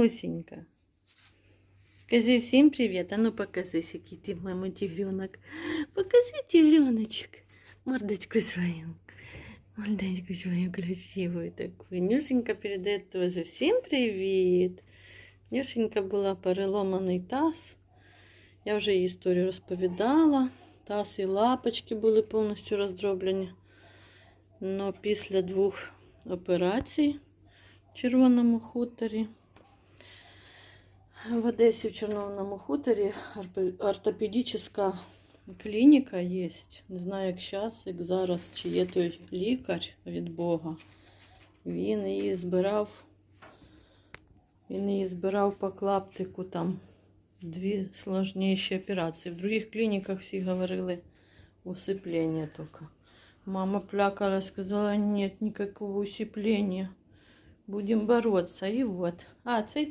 Усенька. Скажи всім привіт. А ну покажи, який ти мама тигренок. Покажи тигреночек. Мордочку свою. Мордочку свою красивую такую. Нюсенька передает тоже всім привіт. Нюшенька була переломаний таз. Я вже її історію розповідала. Таз і лапочки були повністю роздроблені. Но після двох операцій в Червоному хуторі. В Одесі в Червоному хуторі ортопедична клініка є. Не знаю, як зараз, як зараз, чи є той лікар від Бога. Він її збирав. Він її збирав по клаптику там дві сложніші операції. В других клініках всі говорили усиплення тільки. Мама плакала, сказала, нет никакого усипления. Будем бороться. И вот. А, цей